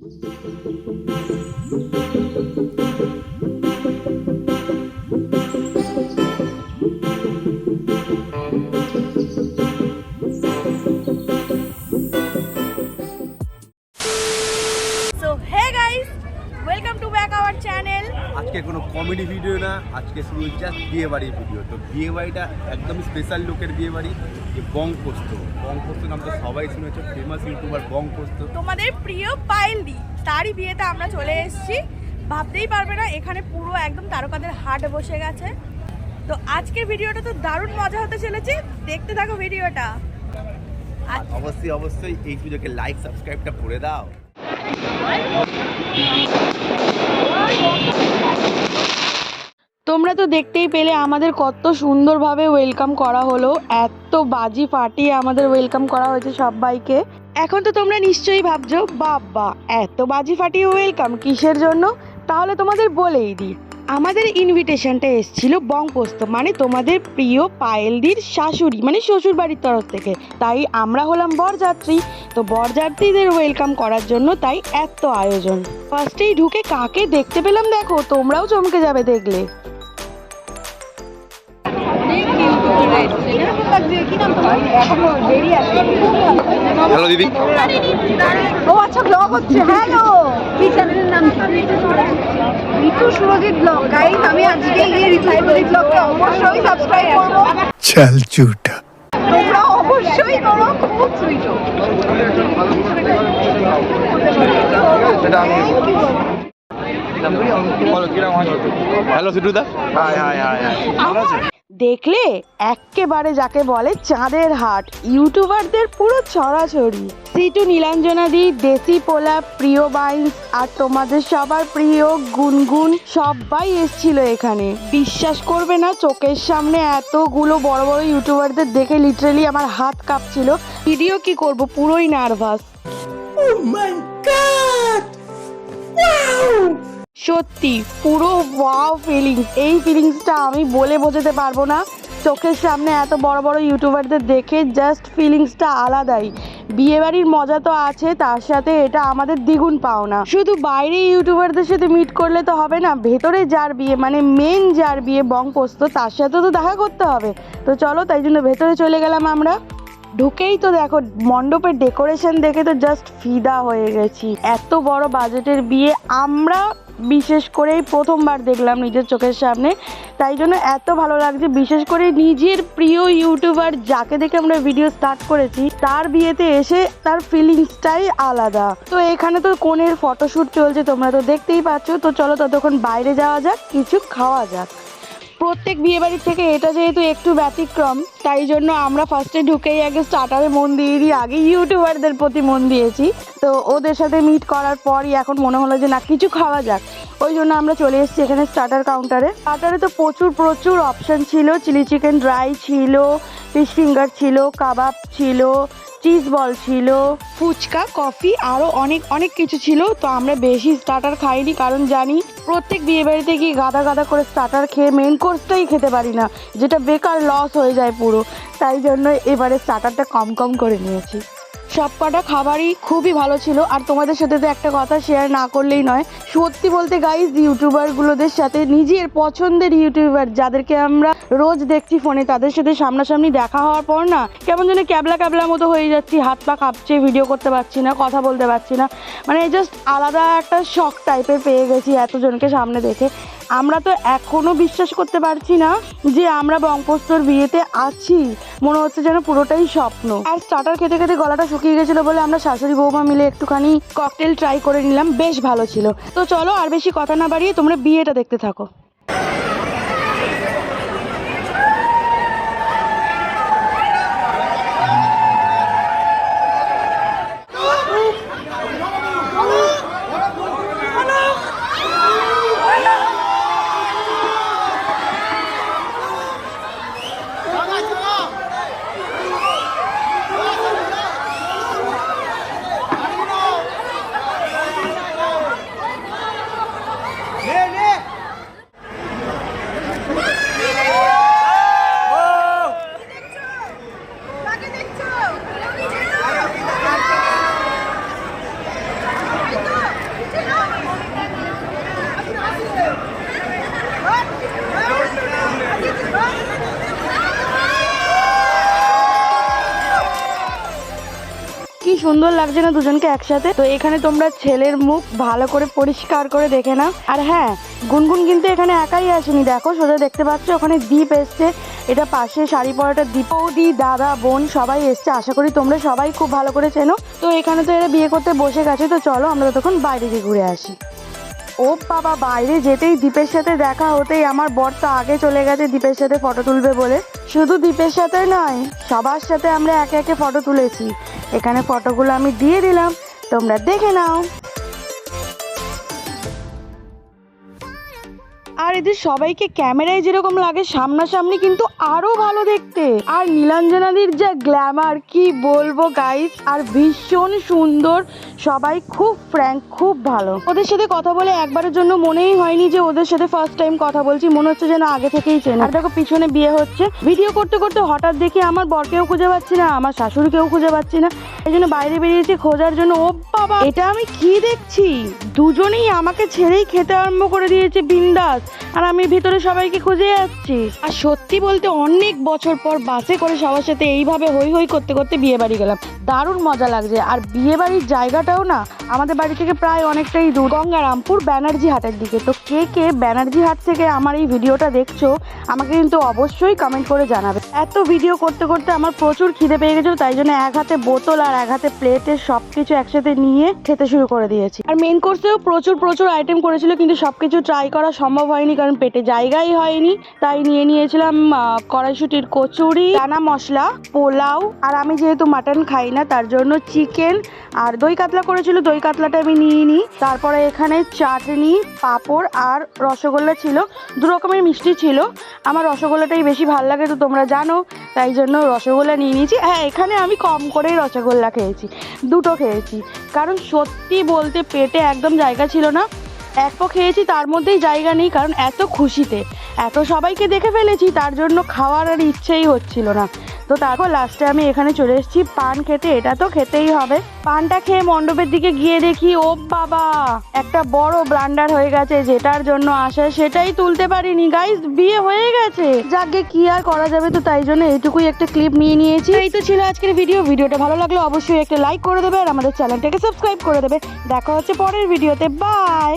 Música our channel আজকে কোনো comedy video না আজকে শুধু জাস্ট বিয়ে বাড়ির ভিডিও তো বিয়ে বাড়িটা একদম স্পেশাল লোকের বিয়ে বাড়ি যে বং পোস্ত নাম তো সবাই শুনেছে ফেমাস ইউটিউবার বং পোস্ত তোমাদের প্রিয় পায়েল দি তারই বিয়েতে আমরা চলে এসেছি। ভাবতেই পারবে না এখানে পুরো একদম তারকাদের হাট বসে গেছে। তো আজকের ভিডিওটা তো দারুণ মজা হতে চলেছে। দেখতে থাকো ভিডিওটা। অবশ্যই অবশ্যই এই সুযোগে লাইক সাবস্ক্রাইবটা করে দাও। তোমরা তো দেখতেই পেলে আমাদের কত সুন্দরভাবে ওয়েলকাম করা হলো। এত বাজি ফাটিয়ে আমাদের ওয়েলকাম করা হয়েছে সবাইকে। এখন তো তোমরা নিশ্চয়ই ভাবছ বাবা এত বাজি ফাটিয়ে ওয়েলকাম কিসের জন্য? তাহলে তোমাদের বলেই দিই। আমাদের ইনভিটেশনটা এসেছিল বংপোস্ত মানে তোমাদের প্রিয় পায়েলদির শাশুড়ি মানে শ্বশুর বাড়ির তরফ থেকে। তাই আমরা হলাম বরযাত্রী। তো বরযাত্রীদের ওয়েলকাম করার জন্য তাই এত আয়োজন। ফার্স্টেই ঢুকে কাকে দেখতে পেলাম দেখো তোমরাও চমকে যাবে দেখলে। হ্যালো দিদি। আচ্ছা, দর্শক ব্লগ হচ্ছে হ্যালো এই চ্যানেলের নাম কি ঋতু সুরজিৎ ব্লগ গাইস আমি আজকে এই ঋতু সুরজিৎ ব্লগকে অবশ্যই সাবস্ক্রাইব করব। চাল চুটা। তোমরা অবশ্যই করো খুব সুইট হ্যালো সিটুদা। হাই হাই হাই হাই দেখলে এক্কেবারে যাকে বলে চাঁদের হাট। ইউটিউবারদের পুরো ছড়াছড়ি। সিটু নীলাঞ্জনাদি দেশি পোলা, প্রিয় বাইন্স আর তোমাদের সবার প্রিয় গুনগুন সবাই এসছিল এখানে। বিশ্বাস করবে না, চোখের সামনে এতগুলো বড় বড় ইউটিউবারদের দেখে লিটারালি আমার হাত কাঁপছিল। ভিডিও কি করব? পুরোই নার্ভাস সত্যি, পুরো ওয়াও ফিলিংস এই ফিলিংসটা আমি বলে বোঝাতে পারব না। চোখের সামনে এত বড় বড় ইউটিউবারদের দেখে জাস্ট ফিলিংসটা আলাদাই। বিয়েবাড়ির মজা তো আছে, তার সাথে এটা আমাদের দ্বিগুণ পাওনা। শুধু বাইরে ইউটিউবারদের সাথে মিট করলে তো হবে না, ভেতরে যার বিয়ে মানে মেন যার বিয়ে বং পোস্ত তার সাথে তো দেখা করতে হবে। তো চলো, তাই জন্য ভেতরে চলে গেলাম আমরা। ঢুকেই তো দেখো, মণ্ডপের ডেকোরেশন দেখে তো জাস্ট ফিদা হয়ে গেছি। এত বড় বাজেটের বিয়ে, আমরা বিশেষ করেই প্রথমবার দেখলাম নিজের চোখের সামনে। তাই জন্য এত ভালো লাগছে। বিশেষ করে নিজের প্রিয় ইউটিউবার যাকে দেখে আমরা ভিডিও স্টার্ট করেছি, তার বিয়েতে এসে তার ফিলিংসটাই আলাদা। তো এখানে তো কোনের ফটোশ্যুট চলছে, তোমরা তো দেখতেই পাচ্ছ। তো চলো ততক্ষণ বাইরে যাওয়া যাক, কিছু খাওয়া যাক। প্রত্যেক বিয়েবাড়ির থেকে এটা যেহেতু একটু ব্যতিক্রম, তাই জন্য আমরা ফার্স্টে ঢুকেই আগে স্টার্টারে মন দিয়ে দিই আগে ইউটিউবারদের প্রতি মন দিয়েছি। তো ওদের সাথে মিট করার পরই এখন মনে হলো যে, না, কিছু খাওয়া যাক। ওই জন্য আমরা চলে এসেছি এখানে স্টার্টার কাউন্টারে স্টার্টারে তো প্রচুর প্রচুর অপশান ছিল। চিলি চিকেন ড্রাই ছিল ফিশ ফিঙ্গার ছিল কাবাব ছিল চিজ বল ছিল। ফুচকা, কফি আরও অনেক অনেক কিছু ছিল, তো আমরা বেশি স্টার্টার খাইনি, কারণ জানি প্রত্যেক বিয়ে বাড়িতে গিয়ে গাদা গাদা করে স্টার্টার খেয়ে মেন কোর্সটাই খেতে পারি না, যেটা বেকার লস হয়ে যায় পুরো। তাই জন্য এবারে স্টার্টারটা কম কম করে নিয়েছি। সব কটা খাবারই খুবই ভালো ছিল, আর তোমাদের সাথে তো একটা কথা শেয়ার না করলেই নয়। সত্যি বলতে গাইজ ইউটিউবারগুলোদের সাথে, নিজের পছন্দের ইউটিউবার যাদেরকে আমরা রোজ দেখছি ফোনে, তাদের সাথে সামনাসামনি দেখা হওয়ার পর না কেমন যেন ক্যাবলা ক্যাবলা মতো হয়ে যাচ্ছি, হাত পা কাঁপছে ভিডিও করতে পারছি না, কথা বলতে পারছি না। মানে জাস্ট আলাদা একটা শখ টাইপের পেয়ে গেছি এতজনকে সামনে দেখে। আমরা তো এখনও বিশ্বাস করতে পারছি না যে আমরা বঙ্কোস্তর বিয়েতে আছি। মনে হচ্ছে যেন পুরোটাই স্বপ্ন। আর স্টার্টার খেতে খেতে গলাটা শুকিয়ে গেছিল বলে আমরা শাশুড়ি বৌমা মিলে একটুখানি ককটেল ট্রাই করে নিলাম, বেশ ভালো ছিল। তো চলো আর বেশি কথা না বাড়িয়ে তোমরা বিয়েটা দেখতে থাকো। 아, 가, 가. সুন্দর লাগছে না দুজনকে একসাথে? তো এখানে তোমরা ছেলের মুখ ভালো করে পরিষ্কার করে দেখে নাও। আর হ্যাঁ গুনগুন কিন্তু এখানে একাই আসেনি। দেখো, সোজা দেখতে পাচ্ছ, ওখানে দ্বীপ এসছে। এটা পাশে শাড়ি পরাটা দ্বীপ দি দাদা, বোন সবাই এসছে। আশা করি তোমরা সবাই খুব ভালো করে চেনো। তো এখানে তো এরা বিয়ে করতে বসে গেছে। তো চলো আমরা তখন বাইরে গিয়ে ঘুরে আসি। ও বাবা, বাইরে যেতেই দীপের সাথে দেখা হতেই আমার বর তো আগে চলে গেছে দীপের সাথে ফটো তুলবে বলে। শুধু দীপের সাথে নয়, সবার সাথে আমরা একে একে ফটো তুলেছি। এখানে ফটোগুলো আমি দিয়ে দিলাম, তোমরা দেখে নাও। এদের সবাইকে ক্যামেরায় যেরকম লাগে, সামনাসামনি কিন্তু আরও ভালো দেখতে। আর নীলাঞ্জনাদির যা গ্ল্যামার কি বলব গাইস আর ভীষণ সুন্দর। সবাই খুব ফ্র্যাঙ্ক খুব ভালো। ওদের সাথে কথা বলে একবারের জন্য মনেই হয়নি যে ওদের সাথে ফার্স্ট টাইম কথা বলছি। মনে হচ্ছে যেন আগে থেকেই চেনা। আর দেখো, পিছনে বিয়ে হচ্ছে। ভিডিও করতে করতে হঠাৎ দেখি আমার বরকেও খুঁজে পাচ্ছি না, আমার শাশুড়িকেও খুঁজে পাচ্ছি না। এই জন্য বাইরে বেরিয়েছি খোঁজার জন্য। ও বাবা! এটা আমি কি দেখছি? দুজনেই আমাকে ছেড়েই খেতে আরম্ভ করে দিয়েছে, বিন্দাস। আর আমি ভিতরে সবাইকে খুঁজে যাচ্ছি। আর সত্যি বলতে অনেক বছর পর বাসে করে সবার সাথে এইভাবে হই হই করতে করতে বিয়ে বাড়ি গেলাম। দারুণ মজা লাগছে। আর বিয়ে বাড়ির জায়গাটাও না, আমাদের বাড়ি থেকে প্রায় অনেকটাই দূর। গঙ্গারামপুর ব্যানার্জি হাটের দিকে। তো কে কে ব্যানার্জি হাট থেকে আমার এই ভিডিওটা দেখছ, আমাকে কিন্তু অবশ্যই কমেন্ট করে জানাবে। এত ভিডিও করতে করতে আমার প্রচুর খিদে পেয়ে গেছিল, তাই জন্য এক হাতে বোতল আর এক হাতে প্লেটে সব কিছু একসাথে নিয়ে খেতে শুরু করে দিয়েছি। আর মেন কোর্সেও প্রচুর প্রচুর আইটেম করেছিল, কিন্তু সব কিছু ট্রাই করা সম্ভব হয়নি। কারণ পেটে জায়গাই হয়নি, তাই নিয়ে নিয়েছিলাম কড়াইশুটির কচুরি চানা মশলা, পোলাও, আর আমি যেহেতু মাটন খাই না, তার জন্য চিকেন আর দই কাতলা করেছিল, দই কাতলাটা আমি নিয়ে নিই। তারপরে এখানে চাটনি, পাঁপড় আর রসগোল্লা ছিল, দু রকমের মিষ্টি ছিল। আমার রসগোল্লাটাই বেশি ভালো লাগে তো তোমরা জানো, তাই জন্য রসগোল্লা নিয়ে নিয়েছি। হ্যাঁ এখানে আমি কম করেই রসগোল্লা খেয়েছি, দুটো খেয়েছি। কারণ সত্যি বলতে পেটে একদম জায়গা ছিল না এক পো খেয়েছি, তার মধ্যেই জায়গা নেই, কারণ এত খুশিতে। এত সবাইকে দেখে ফেলেছি, তার জন্য খাওয়ার আর ইচ্ছেই হচ্ছিল না। তো তারপর লাস্টে আমি এখানে চলে এসেছি, পান খেতে, এটা তো খেতেই হবে। পানটা খেয়ে মণ্ডপের দিকে গিয়ে দেখি, ও বাবা! একটা বড় ব্লান্ডার হয়ে গেছে, যেটার জন্য আসে সেটাই তুলতে পারিনি। গাইস বিয়ে হয়ে গেছে। যাকে কি আর করা যাবে তো, তাই জন্য এইটুকুই একটা ক্লিপ নিয়ে নিয়েছি। এই তো ছিল আজকের ভিডিও ভিডিওটা ভালো লাগলে অবশ্যই একটা লাইক করে দেবে, আর আমাদের চ্যানেলটাকে সাবস্ক্রাইব করে দেবে। দেখা হচ্ছে পরের ভিডিওতে বাই